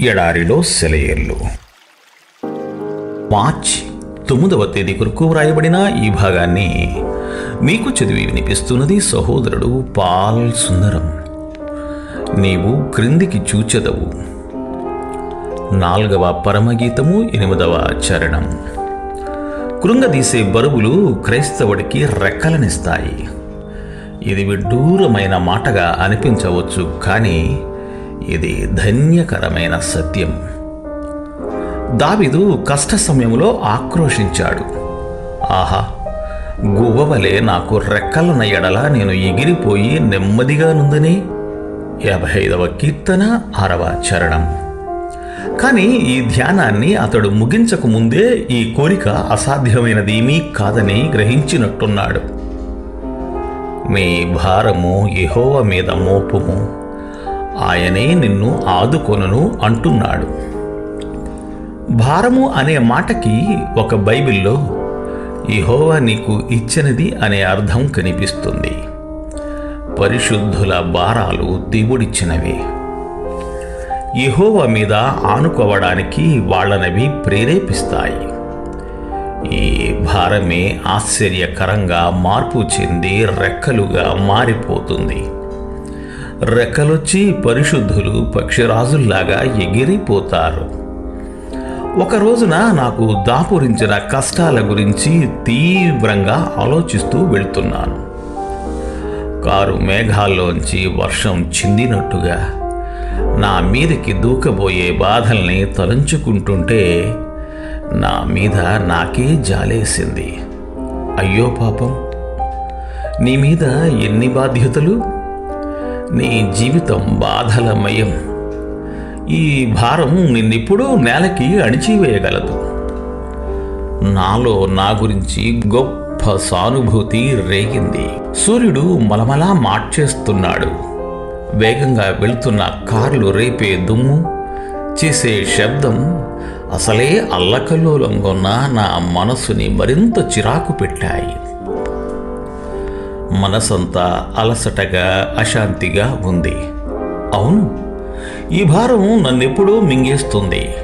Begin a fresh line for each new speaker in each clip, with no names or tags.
ఎడారిలో సెలయేర్లు మార్చ్ తొమ్మిదవ తేదీ కొరకు వ్రాయబడిన ఈ భాగాన్ని మీకు చదివి వినిపిస్తున్నది సహోదరుడు పాల్ సుందరం. నీవు క్రిందికి చూచెదవు. నాల్గవ పరమగీతము ఎనిమిదవ చరణం. కృంగదీసే బరువులు క్రైస్తవుడికి రెక్కలనిస్తాయి. ఇది విడ్డూరమైన మాటగా అనిపించవచ్చు కానీ ఇది ధన్యకరమైన సత్యం. దావిదు కష్ట సమయంలో ఆక్రోశించాడు. ఆహా గువ్వవలే నాకు రెక్కలన ఎడల నేను ఎగిరిపోయి నెమ్మదిగా నుందని. యాభై ఐదవ కీర్తన ఆరవ చరణం. కానీ ఈ ధ్యానాన్ని అతడు ముగించక ముందే ఈ కోరిక అసాధ్యమైనదేమీ కాదని గ్రహించినట్టున్నాడు. మీ భారము యహోవ మీద మోపుము. ఆయనే నిన్ను ఆదుకొనను అంటున్నాడు. భారము అనే మాటకి ఒక బైబిల్లో ఇహోవా నీకు ఇచ్చినది అనే అర్థం కనిపిస్తుంది. పరిశుద్ధుల భారాలు దేవుడిచ్చినవి యెహోవా మీద ఆనుకోవడానికి వాళ్ళనవి ప్రేరేపిస్తాయి. ఈ భారమే ఆశ్చర్యకరంగా మార్పు చెంది రెక్కలుగా మారిపోతుంది. రెక్కలొచ్చి పరిశుద్ధులు పక్షిరాజుల్లాగా ఎగిరిపోతారు. ఒక రోజున నాకు దాపురించిన కష్టాల గురించి తీవ్రంగా ఆలోచిస్తూ వెళ్తున్నాను. కారు మేఘాల్లోంచి వర్షం చిందినట్టుగా నా మీదకి దూకబోయే బాధల్ని తలంచుకుంటుంటే నా మీద నాకే జాలేసింది. అయ్యో పాపం! నీ మీద ఎన్ని బాధ్యతలు? నీ జీవితం బాధలమయం. ఈ భారం నిన్నెప్పుడూ నేలకి అణిచివేయగలదు. నాలో నా గురించి గొప్ప సానుభూతి రేగింది. సూర్యుడు మలమలా మార్చేస్తున్నాడు. వేగంగా వెళుతున్న కార్లు రేపే దుమ్ము. చేసే శబ్దం అసలే అల్లకల్లోలంగొన్న నా మనసుని మరింత చిరాకు పెట్టాయి. మనసంతా అలసటగా అశాంతిగా ఉంది. అవును ఈ భారం నన్నెప్పుడూ మింగేస్తుంది.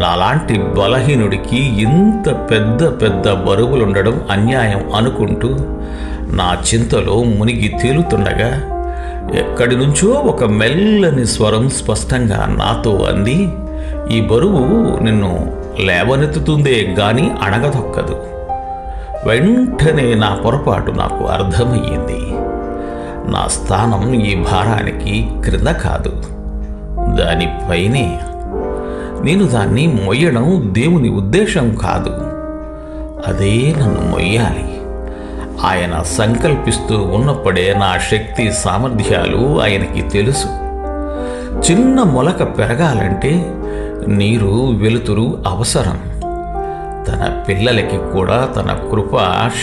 నాలాంటి బలహీనుడికి ఇంత పెద్ద పెద్ద బరువులుండడం అన్యాయం అనుకుంటూ నా చింతలో మునిగి తేలుతుండగా ఎక్కడి నుంచో ఒక మెల్లని స్వరం స్పష్టంగా నాతో అంది ఈ బరువు నిన్ను లేవనెత్తుతుందే గాని అణగదొక్కదు. వెంటనే నా పొరపాటు నాకు అర్థమయ్యింది. నా స్థానం ఈ భారానికి క్రింద కాదు. దానిపైనే నేను దాన్ని మొయ్యడం దేవుని ఉద్దేశం కాదు. అదే నన్ను మొయ్యాలి. ఆయన సంకల్పిస్తూ ఉన్నప్పుడే నా శక్తి సామర్థ్యాలు ఆయనకి తెలుసు. చిన్న మొలక పెరగాలంటే నీరు వెలుతురు అవసరం. తన పిల్లలకి కూడా తన కృప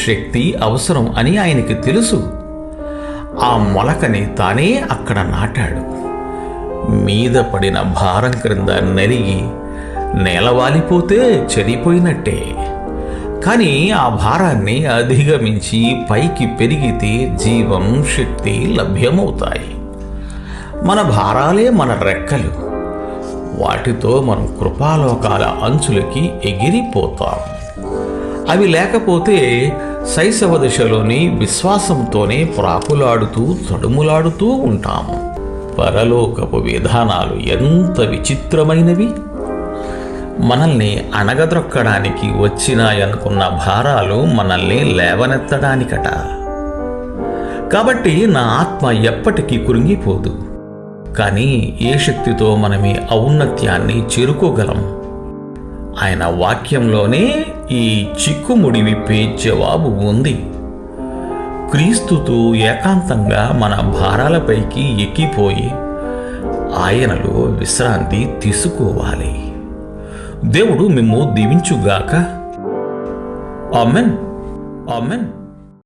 శక్తి అవసరం అని ఆయనకి తెలుసు. ఆ మొలకని తానే అక్కడ నాటాడు. మీద పడిన భారం క్రింద నలిగి నేలవాలిపోతే చనిపోయినట్టే కానీ ఆ భారాన్ని అధిగమించి పైకి పెరిగితే జీవం శక్తి లభ్యమవుతాయి. మన భారాలే మన రెక్కలు. వాటితో మనం కృపాలోకాల అంచులకి ఎగిరిపోతాం. అవి లేకపోతే శైశవ దశలోని విశ్వాసంతోనే ప్రాకులాడుతూ తడుములాడుతూ ఉంటాము పరలోకపు విధానాలు ఎంత విచిత్రమైనవి! మనల్ని అణగద్రొక్కడానికి వచ్చినాయనుకున్న భారాలు మనల్ని లేవనెత్తడానికట. కాబట్టి నా ఆత్మ ఎప్పటికీ కురింగిపోదు కానీ ఏ శక్తితో మనమే ఔన్నత్యాన్ని చేరుకోగలం? ఆయన వాక్యంలోనే ఈ చిక్కుముడి విప్పే జవాబు ఉంది. క్రీస్తుతో ఏకాంతంగా మన భారాలపైకి ఎక్కిపోయి ఆయనలో విశ్రాంతి తీసుకోవాలి. దేవుడు మిమ్ము దీవించుగాక. ఆమెన్. ఆమెన్.